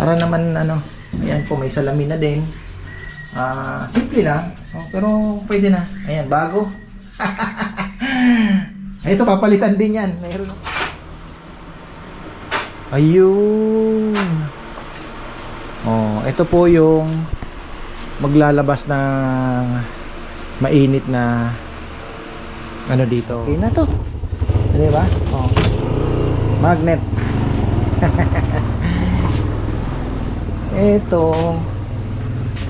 Para naman ano, ayan po may salamin na din. Ah, simple lang. Oh, pero pwede na. Ayan, bago. Ito papalitan din yan. Mayroon. Ayun. Oh, ito po yung maglalabas ng mainit na ano dito. Okay na to. Di ba? Oh. Magnet. ito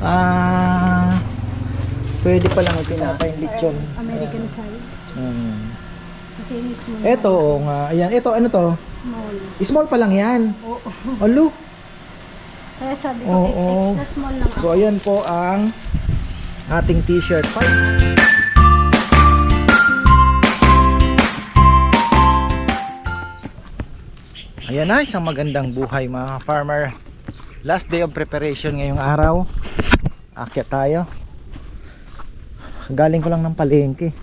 ah pwede pa lang itinapay yung lechon. American size. Hmm. Kasi yung small. Ito, oh, nga, ayan, ito, ano to? Small. Small pa lang yan. Oo. Alo. Kaya sabi ko, Oo. oh, extra small lang ako. So, ayan po ang ating t-shirt. Ayan na, isang magandang buhay mga farmer. Last day of preparation ngayong araw. Akyat tayo. Galing ko lang ng palengke.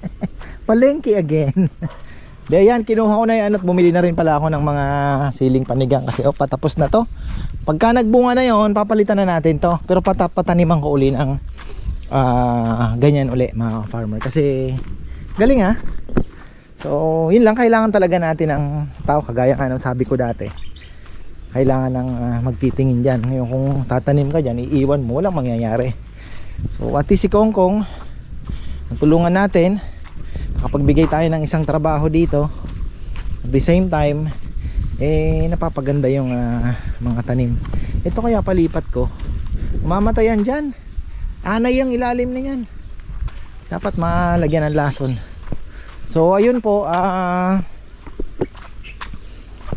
palengke again. Di ayan, kinuha ko na yan at bumili na rin pala ako ng mga siling panigang kasi oh, patapos na to. Pagka nagbunga na yon, papalitan na natin to. Pero patap pataniman ko uli ng ah, ganyan uli mga farmer kasi galing ha. So, yun lang kailangan talaga natin ng tao kagaya nga ng sabi ko dati. Kailangan ng ah, magtitingin diyan. Ngayon kung tatanim ka diyan, iiwan mo, walang mangyayari. So, at least si Kong Kong, tulungan natin nakapagbigay tayo ng isang trabaho dito. At the same time, eh napapaganda yung ah, mga tanim. Ito kaya palipat ko. Mamatay yan dyan. Anay yung ilalim na yan. Dapat malagyan ng lason. So ayun po, ah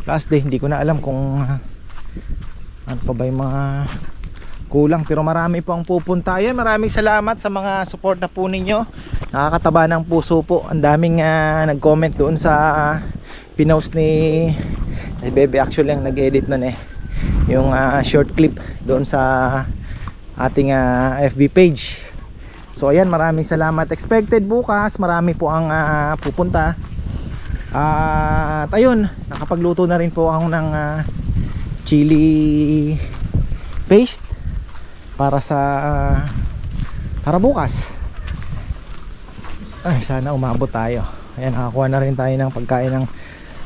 last day, hindi ko na alam kung ah, ano pa ba yung mga kulang. Pero marami po ang pupunta. Ayan, maraming salamat sa mga support na po ninyo. Nakakataba ng puso po. Ang daming ah, nag-comment doon sa ah, pinost ni si Bebe. Actually ang nag-edit nun eh. Yung ah, short clip doon sa ating ah, FB page. So ayan maraming salamat. Expected bukas marami po ang ah, pupunta at ayun nakapagluto na rin po ako ng ah, chili paste para sa ah, para bukas. Ay sana umabot tayo. Ayan nakakuha na rin tayo ng pagkain ng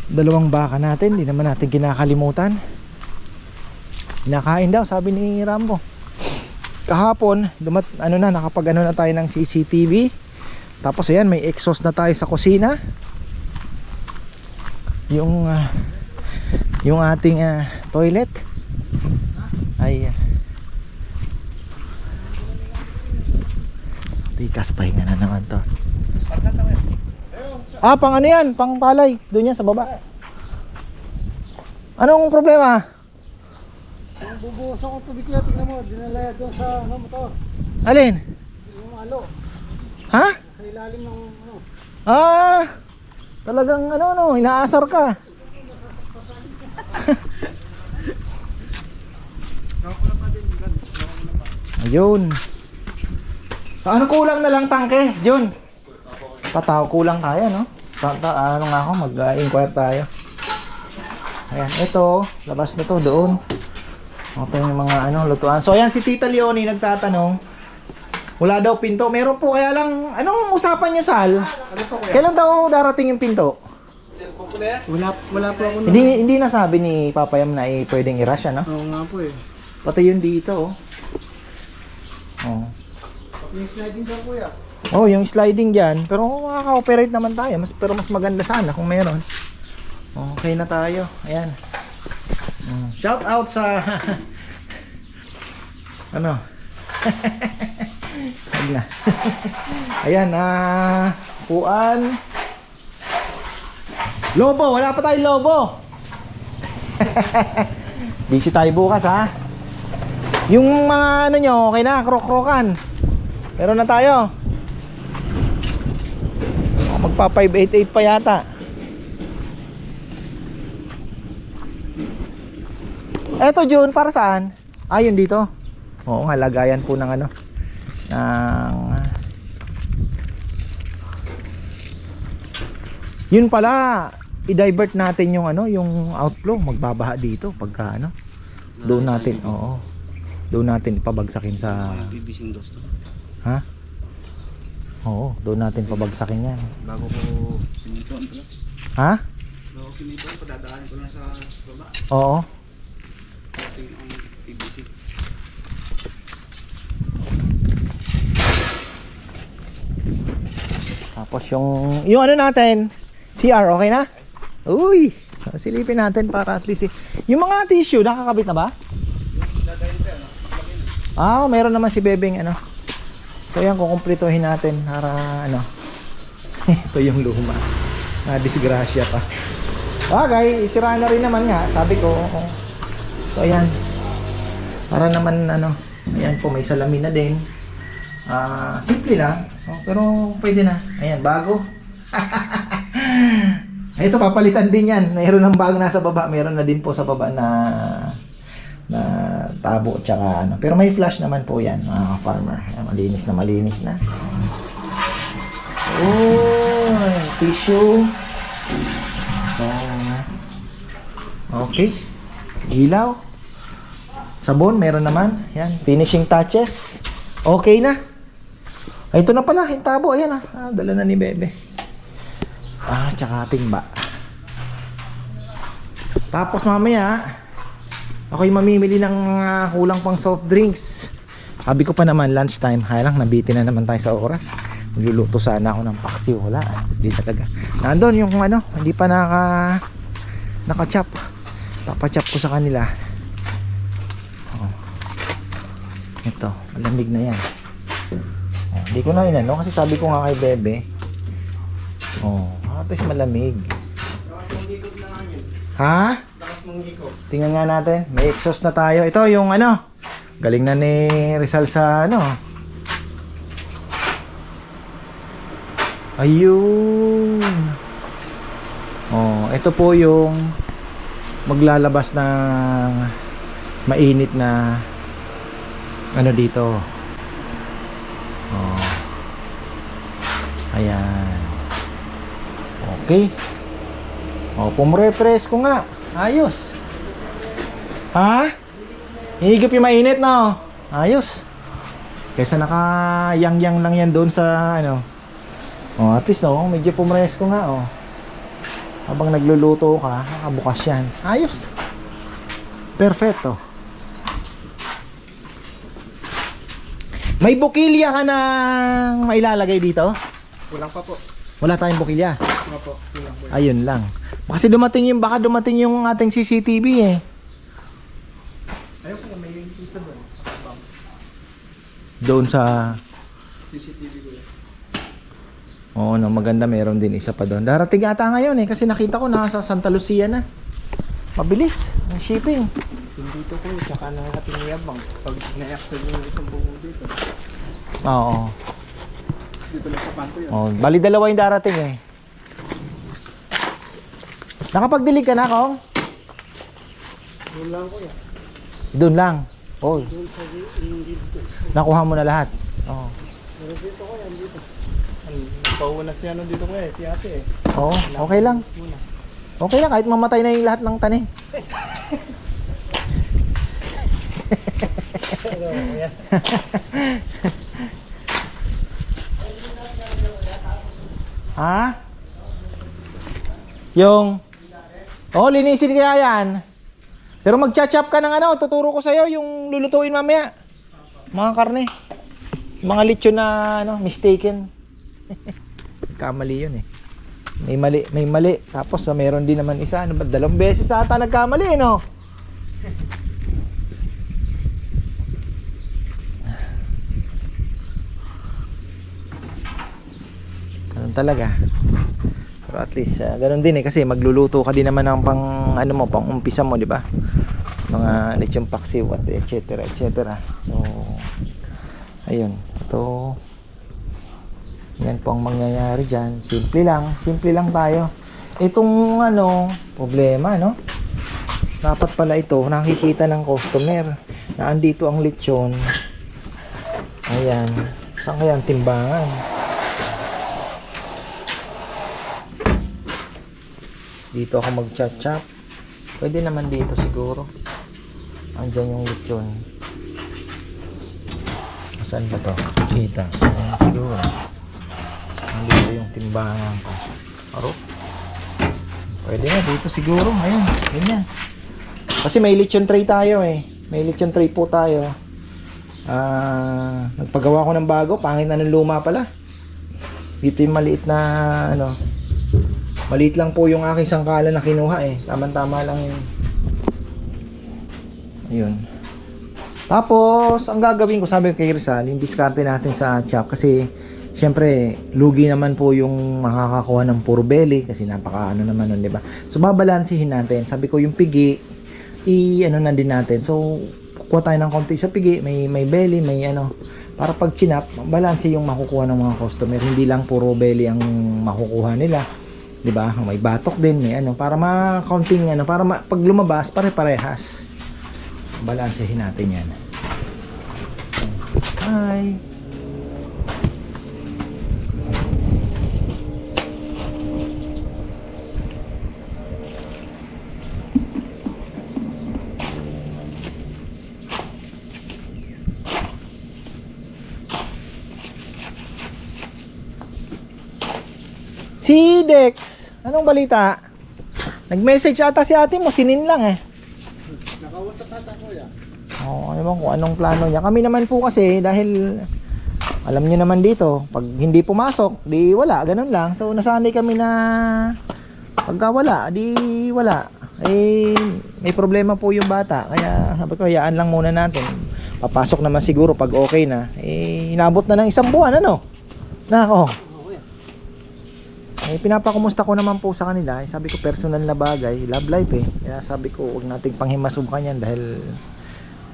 dalawang baka natin. Hindi naman natin kinakalimutan. Kinakain daw sabi ni Rambo. Kahapon dumat ano na nakapag ano na tayo ng CCTV tapos ayan may exhaust na tayo sa kusina yung ah, yung ating ah, toilet. Ay ah, tikas pahinga na naman to. Ah pang ano yan? Pang palay. Doon yan sa baba. Anong problema? Ang bubuhos akong tubig kaya tignan mo, dinala doon sa ano mo to, alin? Yung alo, ha? Sa ilalim ng ano. ah talagang ano no inaasar ka ayun ano kulang na lang tangke, Jun? Tataw kulang tayo, no? Ta ta- ano nga ako, mag-inquire tayo. Ayan, ito, labas na to doon. Ito yung mga ano, lutuan. So, ayan si Tita Leonie nagtatanong. Wala daw pinto. Meron po kaya lang, anong usapan niyo, Sal? Kailan daw darating yung pinto? Wala, wala po ako Hindi hindi nasabi ni Papa Yam na eh, pwedeng i-rush, ano? Oo nga po eh. Pati yun dito, oh. Oh. Yung sliding dyan kuya. Oh, yung sliding diyan, pero makaka-operate naman tayo. Mas pero mas maganda sana kung meron. Okay na tayo. Ayan. Mm. Shout out sa ano? Wag na. Ayan, ah, puan. Lobo, wala pa tayong lobo. Busy tayo bukas ha. Yung mga ano nyo, okay na, krok-krokan. Meron na tayo. Oh, Magpa 588 pa yata. Eto June, para saan? Ah, yun dito. Oo nga, lagayan po ng ano. Ng... Yun pala, i-divert natin yung ano, yung outflow. Magbabaha dito pagka ano. Doon natin, oo. Doon natin ipabagsakin sa... Ha? Oo, doon natin pabagsakin yan. Bago ko sinintuan pala. Ha? Bago ko sinintuan, padadaan ko lang sa baba. Oo. Ito yung ang PVC. Tapos yung... Yung ano natin, CR, okay na? Uy! Silipin natin para at least... eh. Yung mga tissue, nakakabit na ba? Ah, meron naman si Bebeng ano. So yan, kukumplituhin natin para ano. Ito yung luma. Na disgrasya pa. Bagay, isira na rin naman nga, sabi ko. So ayan. Para naman ano, ayan po may salamin na din. Ah, simple lang. Oh, pero pwede na. Ayan, bago. Ito papalitan din 'yan. Mayroon ng bago nasa baba, meron na din po sa baba na na tabo tsaka ano. Pero may flash naman po 'yan, mga farmer. Ayan, malinis na malinis na. Oh, tissue. Okay. Ilaw. Sabon, meron naman. Yan, finishing touches. Okay na. Ay, ito na pala, yung tabo. Ayan ah. ah dala na ni Bebe. Ah, tsaka timba. Tapos mamaya, ako'y mamimili ng mga kulang pang soft drinks. Sabi ko pa naman, lunchtime. Hay lang, nabitin na naman tayo sa oras. Magluluto sana ako ng paksiw. Wala, hindi talaga. Nandun yung ano, hindi pa naka naka-chop. Papachop ko sa kanila. Oh. Ito, malamig na yan. Hindi ko na inano kasi sabi ko nga kay Bebe. Oh, at least malamig. Ha? Tingnan nga natin. May exhaust na tayo. Ito yung ano. Galing na ni Rizal sa ano. Ayun. Oh, ito po yung maglalabas ng mainit na ano dito. Ayan. Okay. Oh, pumre-press ko nga. Ayos. Ha? Higop yung mainit no? Ayos. Kaysa naka-yang-yang lang yan doon sa ano. Oh, at least no, medyo pumres ko nga oh. Habang nagluluto ka, nakabukas yan. Ayos. Perfecto. May bukilya ka na mailalagay dito? Kulang pa po. Wala tayong bukilya. Kulang po. Kulang po. Ayun lang. Kasi dumating yung baka dumating yung ating CCTV eh. Ayun po, may isa doon. Doon sa CCTV ko yan. Oo, no, maganda meron din isa pa doon. Darating ata ngayon eh kasi nakita ko nasa Santa Lucia na. Mabilis ang shipping. Dito ko, tsaka nakatingiyabang. Pag na-accept yung isang buo dito. Oo. Dito lang sa panto yun. Oh, bali dalawa yung darating eh. Nakapagdilig ka na, Kong? Doon lang ko yan. Doon lang. Oh, Doon sa yung dito. nakuha mo na lahat. Oh. Pero dito ko yan, dito. Pauna si ano dito ko eh, si ate eh. Oo, okay lang. Okay lang kahit mamatay na yung lahat ng tanim. ha? Yung Oh, linisin kaya yan. Pero magcha-chop ka ng ano, tuturo ko sa'yo yung lulutuin mamaya. Mga karne. Mga lechon na ano, mistaken. Kamali yun eh. May mali, may mali. Tapos ah, meron din naman isa. Ano ba? Dalawang beses ata nagkamali, no? Talaga. Pero at least, ah, ganun din eh. Kasi magluluto ka din naman ng pang, ano mo, pang umpisa mo, di ba? Mga lechon paksiw at et cetera, et cetera. So, ayun. Ito, yan po ang mangyayari dyan. Simple lang. Simple lang tayo. Itong ano, problema, no? Dapat pala ito, nakikita ng customer na andito ang lechon. Ayan. Saan kaya ang timbangan? Dito ako mag-chop-chop. Pwede naman dito siguro. Andyan yung lechon. Saan ba to? Kita. Ayan siguro. Nandito yung timbangan ko. Aro. Pwede na dito siguro. Ayan. Ganyan. Kasi may lechon tray tayo eh. May lechon tray po tayo. Ah, nagpagawa ko ng bago. Pangit na ng luma pala. Dito yung maliit na ano. Maliit lang po yung aking sangkala na kinuha eh. Tama-tama lang yun. Ayun. Tapos, ang gagawin ko, sabi ko kay Rizal, yung diskarte natin sa chop kasi syempre, lugi naman po yung makakakuha ng puro belly kasi napaka ano naman nun, di ba? So, babalansihin natin. Sabi ko, yung pigi, i ano na din natin. So, kukuha tayo ng konti sa pigi, may may belly, may ano, para pag chinap, balanse yung makukuha ng mga customer. Hindi lang puro belly ang makukuha nila. 'Di ba? May batok din, may ano, para ma-counting ano, para ma- pag lumabas pare-parehas. Balansehin natin 'yan. Hi. Si Dex, anong balita? Nag-message ata si ate mo, sinin lang eh. Nakausap ata kuya. Oo, ano bang kung anong plano niya. Kami naman po kasi dahil alam niyo naman dito, pag hindi pumasok, di wala, ganun lang. So nasanay kami na pagka wala, di wala. Eh may problema po yung bata. Kaya sabi ko, hayaan lang muna natin. Papasok naman siguro pag okay na. Eh inabot na ng isang buwan ano. Nako. Okay. Eh, pinapakumusta ko naman po sa kanila. Eh, sabi ko, personal na bagay. Love life eh. Kaya sabi ko, huwag nating panghimasukan yan dahil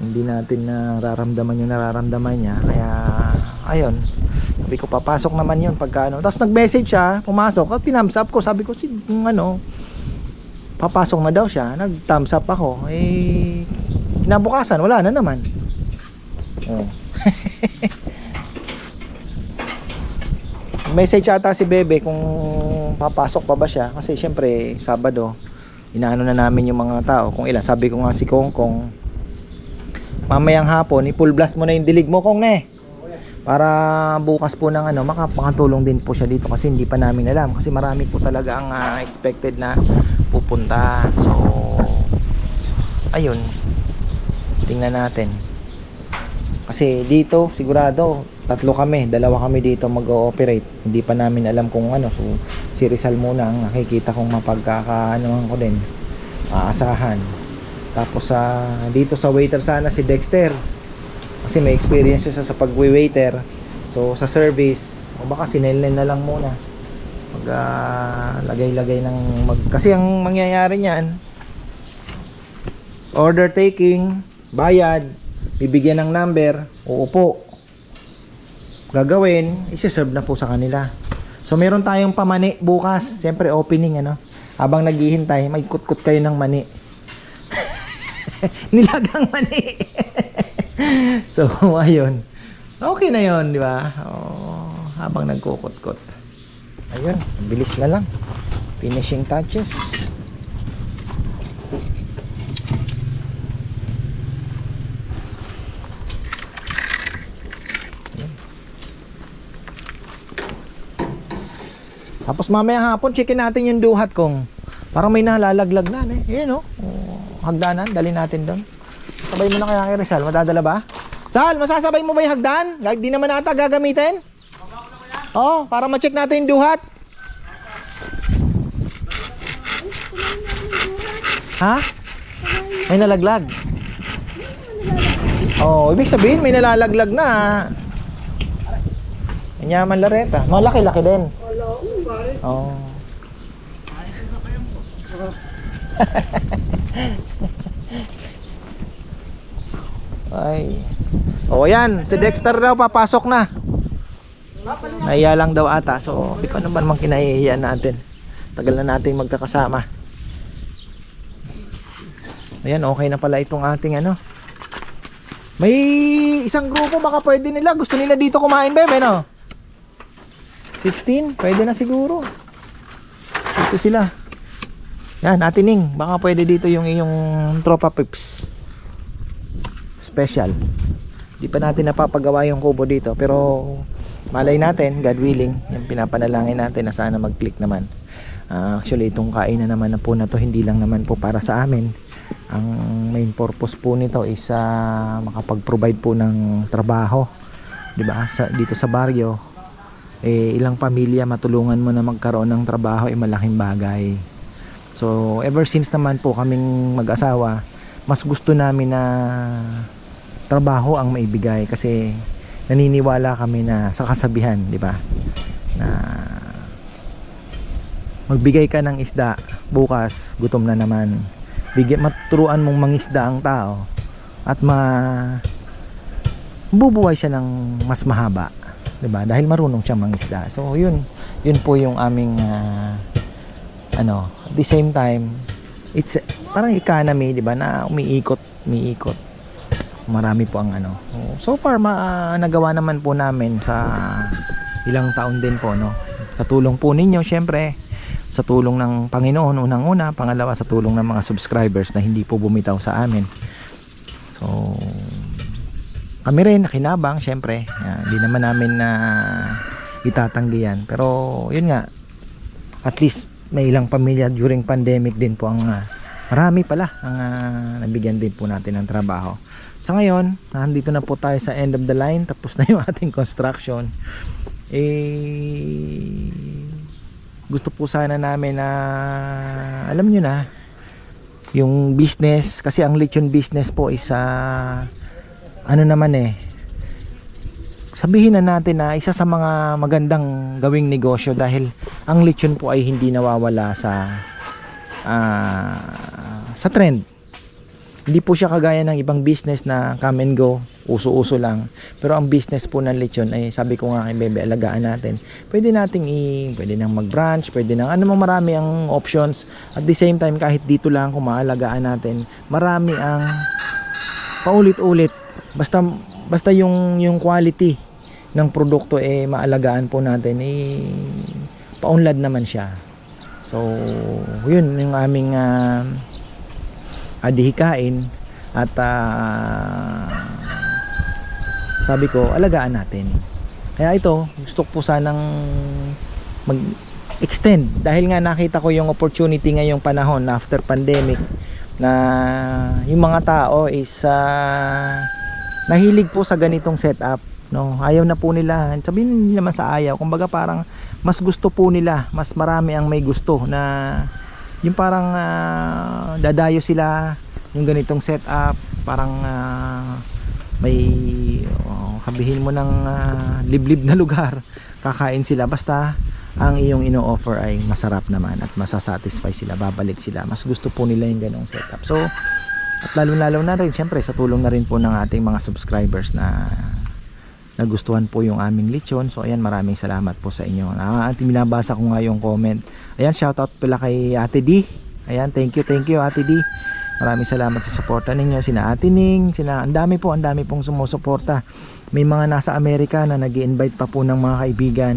hindi natin nararamdaman yung nararamdaman niya. Kaya, ayun. Sabi ko, papasok naman yun pagka ano. Tapos nag-message siya, pumasok. At tinums up ko. Sabi ko, si, kung ano, papasok na daw siya. Nag-thumbs up ako. Eh, kinabukasan, wala na naman. Oh. message ata si Bebe kung papasok pa ba siya. Kasi syempre Sabado inaano na namin yung mga tao. Kung ilan sabi ko nga si Kong Kong mamayang hapon i-full blast mo na yung dilig mo Kong ne para bukas po ng ano makapakatulong din po siya dito kasi hindi pa namin alam. Kasi marami po talaga ang ah, expected na pupunta. So ayun. Tingnan natin. Kasi dito sigurado tatlo kami, dalawa kami dito mag-ooperate. Hindi pa namin alam kung ano. So si Rizal muna ang nakikita kong mapagkakaanohan ko din. Aasahan. Tapos sa dito sa waiter sana si Dexter. Kasi may experience siya sa, pagwe-waiter. So sa service, o baka sinellen na lang muna. Mag ah, lagay-lagay ng mag kasi ang mangyayari niyan order taking, bayad, bibigyan ng number, uupo. Gagawin, isi-serve na po sa kanila. So meron tayong pamani bukas, siyempre opening ano. Habang naghihintay, may kutkut kayo ng mani. Nilagang mani. so ayun. Okay na 'yon, di ba? Oh, habang nagkukutkot. Ayun, bilis na lang. Finishing touches. Tapos mamaya hapon, checkin natin yung duhat kung parang may nalalaglag na. Eh. Ayan o. Oh. Hagdanan, dali natin doon. Sabay mo na kaya kay Rizal, madadala ba? Sal, masasabay mo ba yung hagdan? Di naman ata gagamitin? Oo, oh, para ma-check natin yung duhat. Ha? May nalaglag. Oh, ibig sabihin may nalalaglag na. Manyaman lareta. Malaki-laki din. Oh. Ay. O yan, si Dexter daw papasok na. Naiya lang daw ata. So, ko naman man kinahihiyan natin. Tagal na nating magkakasama. Ayan, okay na pala itong ating ano. May isang grupo baka pwede nila. Gusto nila dito kumain, bebe, no? 15? Pwede na siguro. Dito sila. Yan, atining. Baka pwede dito yung iyong tropa pips. special. Di pa natin napapagawa yung kubo dito pero malay natin, God willing, yung pinapanalangin natin na sana mag-click naman. Ah, actually, itong kainan naman na po na to hindi lang naman po para sa amin. Ang main purpose po nito is ah, makapag-provide po ng trabaho. 'Di ba? Sa dito sa baryo, eh ilang pamilya matulungan mo na magkaroon ng trabaho ay malaking bagay. So, ever since naman po kaming mag-asawa, mas gusto namin na trabaho ang maibigay kasi naniniwala kami na sa kasabihan, di ba? Na magbigay ka ng isda, bukas gutom na naman. Bigyan maturuan mong mangisda ang tao at ma bubuhay siya ng mas mahaba, 'di ba? Dahil marunong siya mangisda. So, yun, yun po yung aming ah, ano, at the same time, it's parang economy, 'di ba, na umiikot, umiikot. Marami po ang ano. So far ma nagawa naman po namin sa ilang taon din po, no. Sa tulong po ninyo, syempre, sa tulong ng Panginoon unang-una, pangalawa sa tulong ng mga subscribers na hindi po bumitaw sa amin. So kami rin nakinabang syempre. Hindi naman namin na itatanggi yan. Pero yun nga, at least may ilang pamilya during pandemic din po ang ah, marami pala ang ah, nabigyan din po natin ng trabaho. Sa ngayon, nandito na po tayo sa end of the line. Tapos na yung ating construction. Eh, gusto po sana namin na alam nyo na yung business kasi ang lechon business po is ah, ano naman eh sabihin na natin na isa sa mga magandang gawing negosyo dahil ang lechon po ay hindi nawawala sa ah, sa trend. Hindi po siya kagaya ng ibang business na come and go uso-uso lang. Pero ang business po ng lechon ay sabi ko nga kay Bebe alagaan natin. Pwede nating i pwede nang mag branch pwede nang ano marami ang options. At the same time kahit dito lang kung maalagaan natin marami ang paulit-ulit basta basta yung yung quality ng produkto eh maalagaan po natin eh paunlad naman siya. So yun yung aming uh, adihikain at ah, sabi ko alagaan natin. Kaya ito gusto ko po sanang mag extend dahil nga nakita ko yung opportunity ngayong panahon after pandemic na yung mga tao is ah, nahilig po sa ganitong setup no? Ayaw na po nila. Sabihin nila naman sa ayaw. Kumbaga parang mas gusto po nila mas marami ang may gusto na yung parang ah, dadayo sila yung ganitong setup. Parang ah, may oh, kabihin mo ng ah, liblib na lugar kakain sila. Basta ang iyong ino-offer ay masarap naman at masasatisfy sila. Babalik sila. Mas gusto po nila yung ganong setup. So at lalo lalo na rin syempre sa tulong na rin po ng ating mga subscribers na nagustuhan po yung aming lechon. So ayan maraming salamat po sa inyo. Ah, at binabasa ko nga yung comment. Ayan shoutout pala kay Ate D. Ayan thank you thank you Ate D. Maraming salamat sa suporta ninyo. Sina Ate Ning sina ang dami po ang dami pong sumusuporta. May mga nasa Amerika na nag invite pa po ng mga kaibigan.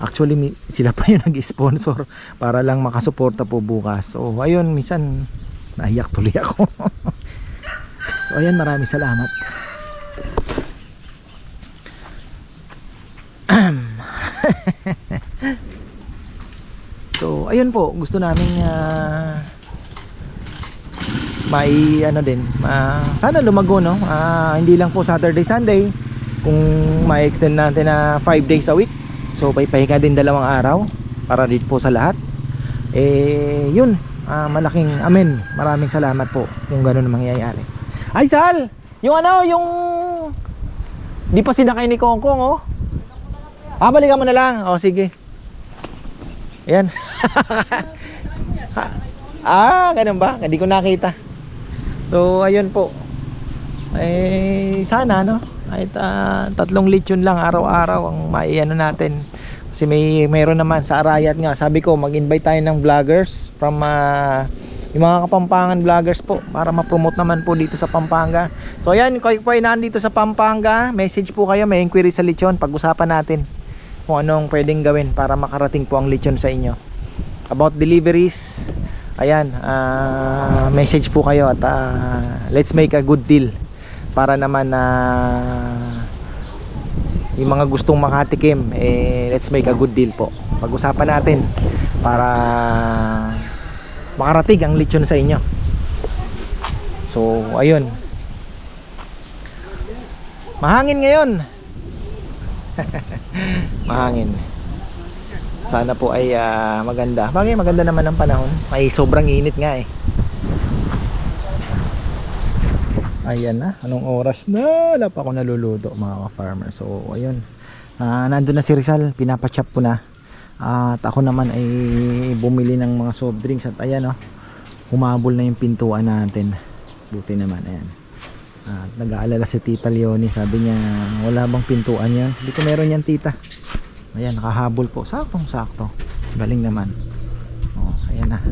Actually sila pa yung nag-sponsor para lang makasuporta po bukas. So ayun minsan naiyak tuloy ako so ayan maraming salamat So, ayun po, gusto namin ah, mai ano din, ma, sana lumago no. Ah, hindi lang po Saturday, Sunday. Kung ma-extend natin na 5 days a week. So, paypahinga din dalawang araw para din po sa lahat. Eh, yun, ah, malaking amen. Maraming salamat po kung gano'n ang mangyayari. Ay, Sal! Yung ano, yung di pa sinakay ni Kongkong, oh. Ah, balikan mo na lang. Oh, sige. Ayan. ah, ganun ba? Hindi ko nakita. So, ayun po. Eh, sana, no? Kahit ah, tatlong lechon lang araw-araw ang maiano natin. Kasi may meron naman sa Arayat nga. Sabi ko, mag-invite tayo ng vloggers from ah, yung mga kapampangan vloggers po para ma-promote naman po dito sa Pampanga. So ayan, kayo po ay nandito sa Pampanga, message po kayo, may inquiry sa lechon, pag-usapan natin kung anong pwedeng gawin para makarating po ang lechon sa inyo. About deliveries, ayan, ah, message po kayo at ah, let's make a good deal para naman na yung mga gustong makatikim eh let's make a good deal po pag-usapan natin para makarating ang lechon sa inyo. So ayun. Mahangin ngayon. Mahangin. Sana po ay ah, maganda. Bagay maganda naman ang panahon. May sobrang init nga eh. Ayan na, anong oras na? Wala pa ako naluluto mga ka-farmer. So, ayun. Ah, nandun na si Rizal, pinapachop ko na. At ako naman ay bumili ng mga soft drinks at ayan oh. Humabol na yung pintuan natin. Buti naman, ayan. At nag-aalala si Tita Leonie, sabi niya, wala bang pintuan yan? Hindi ko meron yan, Tita. Ayan, nakahabol po. Saktong sakto. Galing naman. Oh, ayan na.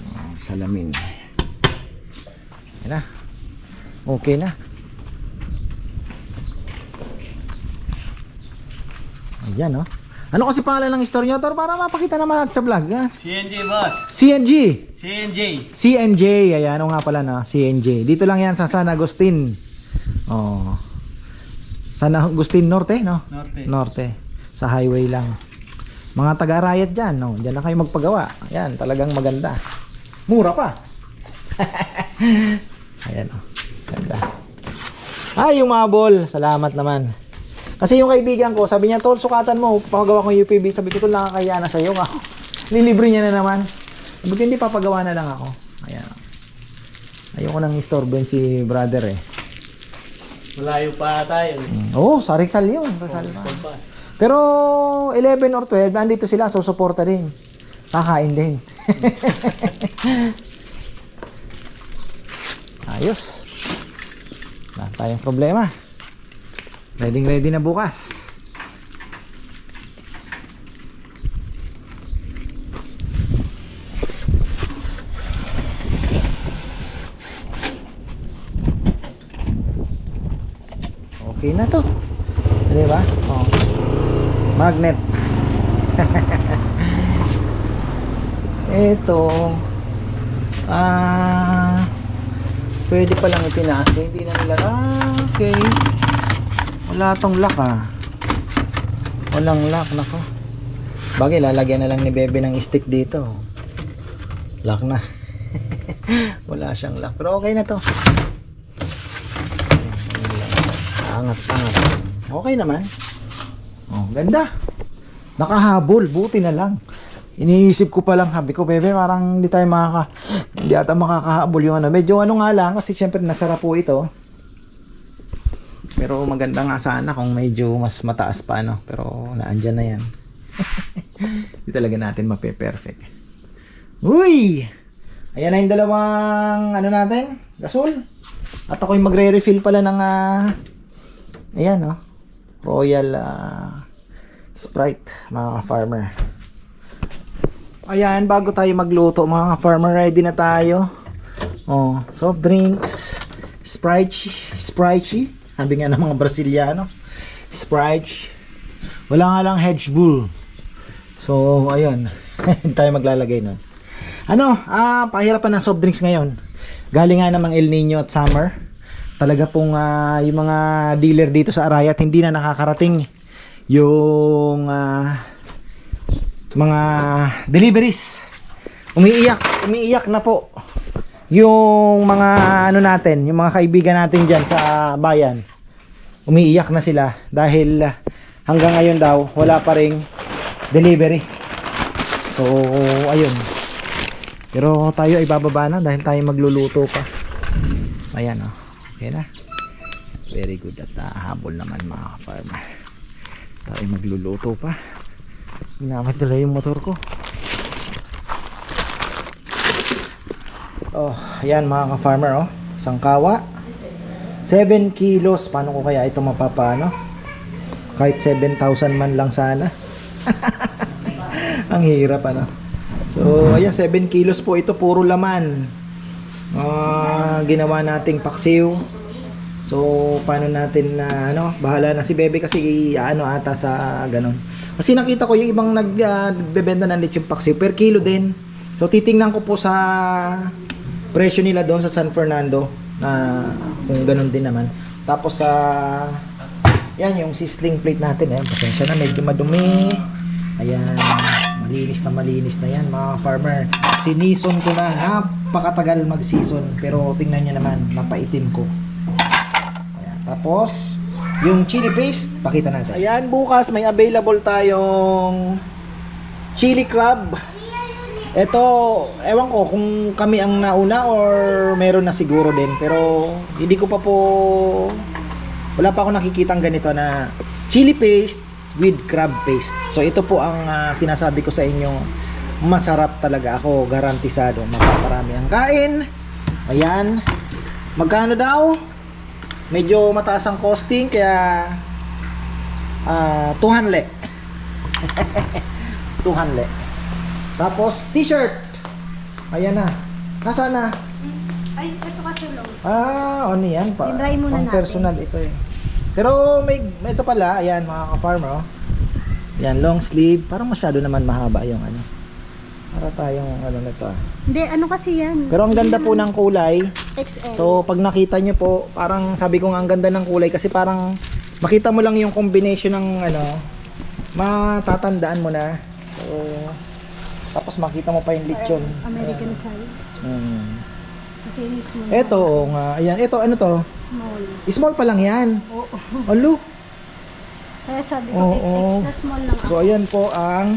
Oh, salamin. Yan na. Okay na. Ayan oh. Ano kasi pangalan ng store nyo, Tor? Para mapakita naman natin sa vlog. Ha? CNJ boss. CNG. CNJ. CNJ. Ayan, ano nga pala na, CNJ. Dito lang yan sa San Agustin. Oh. San Agustin Norte, no? Norte. Norte. Sa highway lang. Mga taga-riot dyan, no? Diyan na kayo magpagawa. Ayan, talagang maganda. Mura pa. Ayan, oh. Ganda. Ay, yung mabol. Salamat naman. Kasi yung kaibigan ko, sabi niya, Tol, sukatan mo. Pagawa ko yung UPB. Sabi ko, Tol, nakakaya na sa'yo. Ako. Lilibre niya na naman. Sabi ko, hindi papagawa na lang ako. Ayan. Ayoko nang istorben si brother eh. Malayo pa tayo. Mm. Oo, oh, sa Rizal yun. Rizal pa. pa. Pero 11 or 12, nandito sila, susuporta din. Kakain din. Ayos. Wala tayong problema. Ready ready na bukas. Okay na to. Di ba? Oh. Magnet. Ito. Ah. Pwede pa lang itinaas. eh. Hindi na nila. Ah, okay. Wala tong lock ah. Walang lock. Nako. Bagay, lalagyan na lang ni Bebe ng stick dito. Lock na. Wala siyang lock. Pero okay na to. Angat, angat. Okay naman. Oh, ganda. Nakahabol, buti na lang. Iniisip ko pa lang, sabi ko, bebe, parang hindi tayo makaka, hindi ata makakahabol yung ano. Medyo ano nga lang, kasi syempre nasara po ito. Pero maganda nga sana kung medyo mas mataas pa, no? Pero naandyan na yan. Hindi talaga natin mape-perfect. Uy! Ayan na yung dalawang, ano natin, gasol. At ako'y magre-refill pala ng, ah, ayan, no? Royal, ah, Sprite, mga farmer. Ayan, bago tayo magluto, mga farmer, ready na tayo. Oh, soft drinks, Sprite, Sprite, sabi nga ng mga Brasiliano. Sprite. Wala nga lang Hedge Bull. So, ayun. Tayo maglalagay nun. Ano, ah, pahirapan ng soft drinks ngayon. Galing nga namang El Nino at summer. Talaga pong ah, yung mga dealer dito sa Arayat hindi na nakakarating yung ah, mga deliveries. Umiiyak, umiiyak na po yung mga ano natin, yung mga kaibigan natin diyan sa bayan. Umiiyak na sila dahil ah, hanggang ngayon daw wala pa ring delivery. So, ayun. Pero tayo ay bababa na dahil tayo magluluto pa. Ayan oh. Okay na. Very good at ah, habol naman mga farmer. Tayo magluluto pa. Ginamit nila yung motor ko. Oh, ayan mga ka-farmer oh. Sangkawa. 7 kilos. Paano ko kaya ito mapapano? Kahit 7,000 man lang sana. Ang hirap ano. So, ayan 7 kilos po ito puro laman. Ah, ginawa nating paksiw. So, paano natin na ano, bahala na si Bebe kasi ano ata sa ganun. Kasi nakita ko yung ibang nagbebenta ng lechon paksiw per kilo din. So, titingnan ko po sa presyo nila doon sa San Fernando na kung ganun din naman. Tapos sa yan yung sizzling plate natin eh. Pasensya na medyo madumi. Ayan, malinis na malinis na yan mga farmer. Sinison ko na, napakatagal mag-season. Pero tingnan nyo naman, napaitim ko. Ayan, tapos, yung chili paste, pakita natin. Ayan, bukas may available tayong chili crab. Ito, ewan ko kung kami ang nauna or meron na siguro din. Pero hindi ko pa po, wala pa ako nakikitang ganito na chili paste with crab paste. So ito po ang ah, sinasabi ko sa inyo, masarap talaga ako, garantisado, mapaparami ang kain. Ayan, magkano daw? Medyo mataas ang costing kaya ah 200. 200. Tapos t-shirt. Ayan na. Nasaan na? Ay, ito kasi Lowe's. Ah, ano yan? Pa, I-dry muna pang natin. personal ito eh. Pero may, may ito pala, ayan mga ka-farmer oh. Yan, long sleeve. Parang masyado naman mahaba yung ano. Para tayong ano na to. Hindi, ano kasi yan? Pero ang ganda po ng kulay. XL. So, pag nakita nyo po, parang sabi ko nga ang ganda ng kulay kasi parang makita mo lang yung combination ng ano, matatandaan mo na. So, tapos makita mo pa yung lechon. American size. Hmm. Kasi mismo. Ito, oo nga. Ayan, ito ano to? Small. Small pa lang yan. Oo. Alo. Kaya sabi ko, Oo. extra small lang So ako. ayan po ang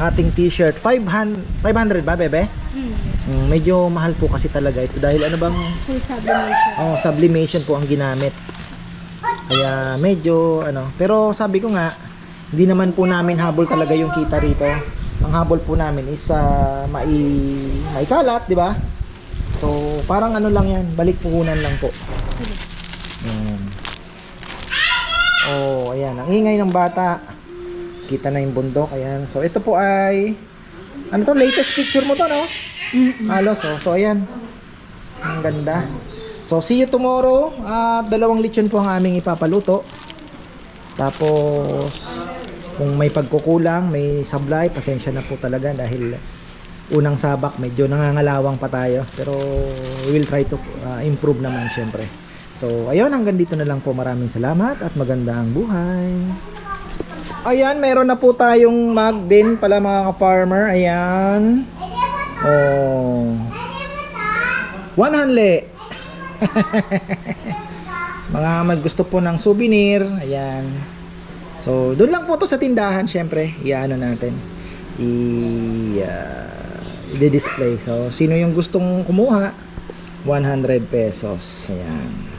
ating t-shirt. 500, 500 ba, bebe? Mm. Mm, medyo mahal po kasi talaga ito dahil ano bang Full sublimation. oh, sublimation po ang ginamit. Kaya medyo ano, pero sabi ko nga hindi naman po namin habol talaga yung kita rito. Ang habol po namin is uh, mai maikalat, di ba? So, parang ano lang yan, balik puhunan lang po. Ayan. Oh, ayan. Ang ingay ng bata. Kita na yung bundok. Ayan. So, ito po ay... Ano to? Latest picture mo to, no? Halos, oh. So, ayan. Ang ganda. So, see you tomorrow. At dalawang lechon po ang aming ipapaluto. Tapos, kung may pagkukulang, may sablay, pasensya na po talaga dahil unang sabak, medyo nangangalawang pa tayo. Pero, we will try to uh, improve naman, syempre. So, ayun, hanggang dito na lang po. Maraming salamat at magandang buhay. Ayan, meron na po tayong mug din pala mga ka-farmer. Ayan. Oh. 100. mga mag gusto po ng souvenir. Ayan. So, doon lang po to sa tindahan, syempre. Iyaano natin. I, uh, i-display. So, sino yung gustong kumuha? 100 pesos. Ayan.